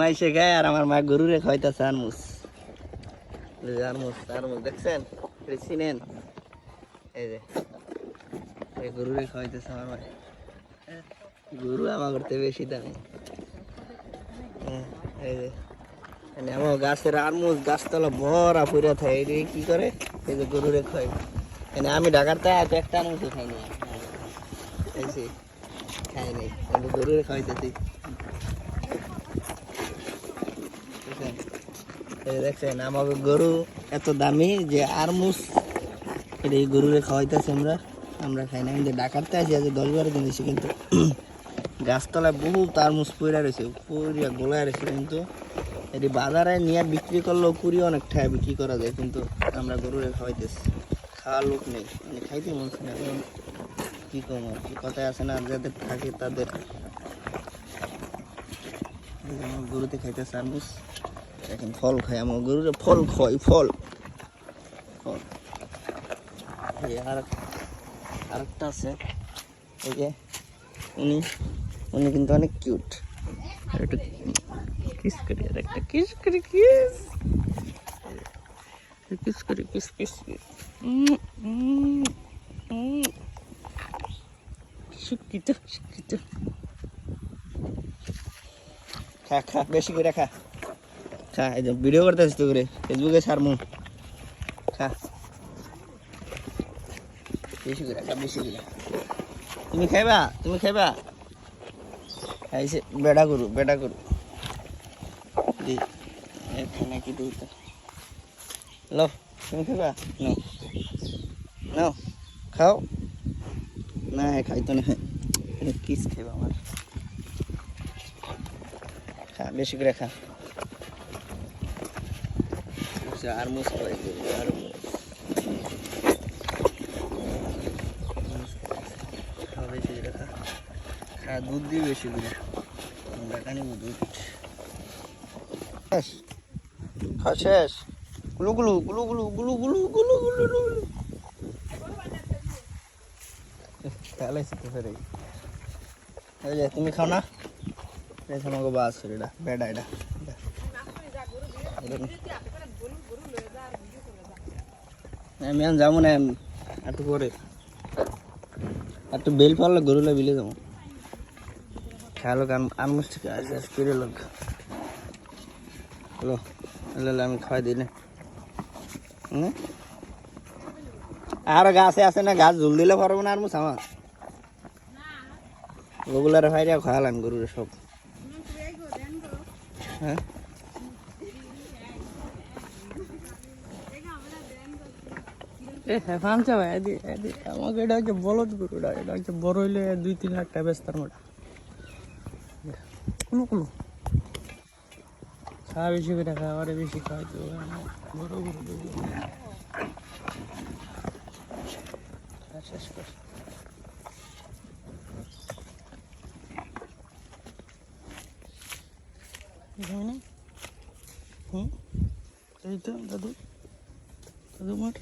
মাইসে গায়ে আর আমার মা গরুরে খাইতেছে আরমুস আরমুস আরমুস দেখছেন? এটা চিনেন? এই যে এই গরুরে খাইতেছে আমার মা গরু আমার করতে বেশি দামি। হ্যাঁ, এই যে মানে আমার গাছের আরমুজ গাছতলা ভরা পুরা থাকে। এই কি করে? এই যে গরুরে খাই মানে আমি ঢাকার তাই এত একটা আরমুজও খাইনি এই যে খাই নাই। আমি গরুরে খাইতেছি দেখছেন? এই দেখছেন আমাকে গরু এত দামি যে আরমুস এটা এই গরুরে খাওয়াইতেছে আমরা। আমরা খাই না, কিন্তু ডাকাতে আছি আজ দশ বারো দিন এসে কিন্তু গাছতলায় বহু তারমুজ পইরা রয়েছে পুরিয়া গোলায় রয়েছে কিন্তু এটি বাজারে নিয়ে বিক্রি করলেও কুড়ি অনেক ঠায় বিক্রি করা যায় কিন্তু আমরা গরুরে খাওয়াইতেছি। খাওয়ার লোক নেই মানে খাইতে মন না, এখন কি কম আর কি কথায় আছে না, যাদের থাকে তাদের। আমার গরুতে খাইতেছে আরমুজ এখন ফল খাই, আমার গরুরে ফল খাই ফল। ফল। আর আরেকটা আছে। এই যে উনি উনি কিন্তু অনেক কিউট। কিস করি, আর একটা কিস করি কিস। করি, কিস কিস খা খা, বেশি করে খা। খা, এই ভিডিও করতে আসতো করে ফেসবুকে ছাড়মু খা। বেশি করে খা বেশি তুমি খাইবা? তুমি খাইবা? খাইছে বেড়া করু বেড়া করু এখানে কি দিই তো লো, তুমি খাইবা? নো। নো। খাও। না খাই তো না। কিস খাইবা আমার। খা, বেশি করে খা। আর খাওয়াই দিবি আর বেশি করে খা খা দুধ দিয়ে বেশি করে। দেখা নিব দুধ। শেষ। খাওয়া শেষ? গুলু গুলু গুলু গুলু গুলু গুলু গুলু গুলু গুলু খেলাইছি তো ফেরে এই যে তুমি খাও না? এই বাস এটা বেডা এটা। আমি আর যাব না একটু পরে। একটু বেল পারলে গরুলে বিলে যাব। খেয়ালো গান আনমুস থেকে আজ করে লোক। হ্যালো হ্যালো আমি খাওয়াই দিলে আর গাছে আছে না গাছ ঝুল দিলে পারব না আর মুস আমার। ওগুলার ভাইরা খাওয়ালাম গরুরে সব। হ্যাঁ? এ হ্যাঁ এদি আমাকে এটা হচ্ছে বলদ গরুটা এটা হচ্ছে বড় হইলে দুই তিন লাখ টাকা বেচতার মোটা কোনো কোনো। খাওয়া বেশি করে খাওয়া বেশি খাওয়াই তো বড় দাদু দাদু। মাঠ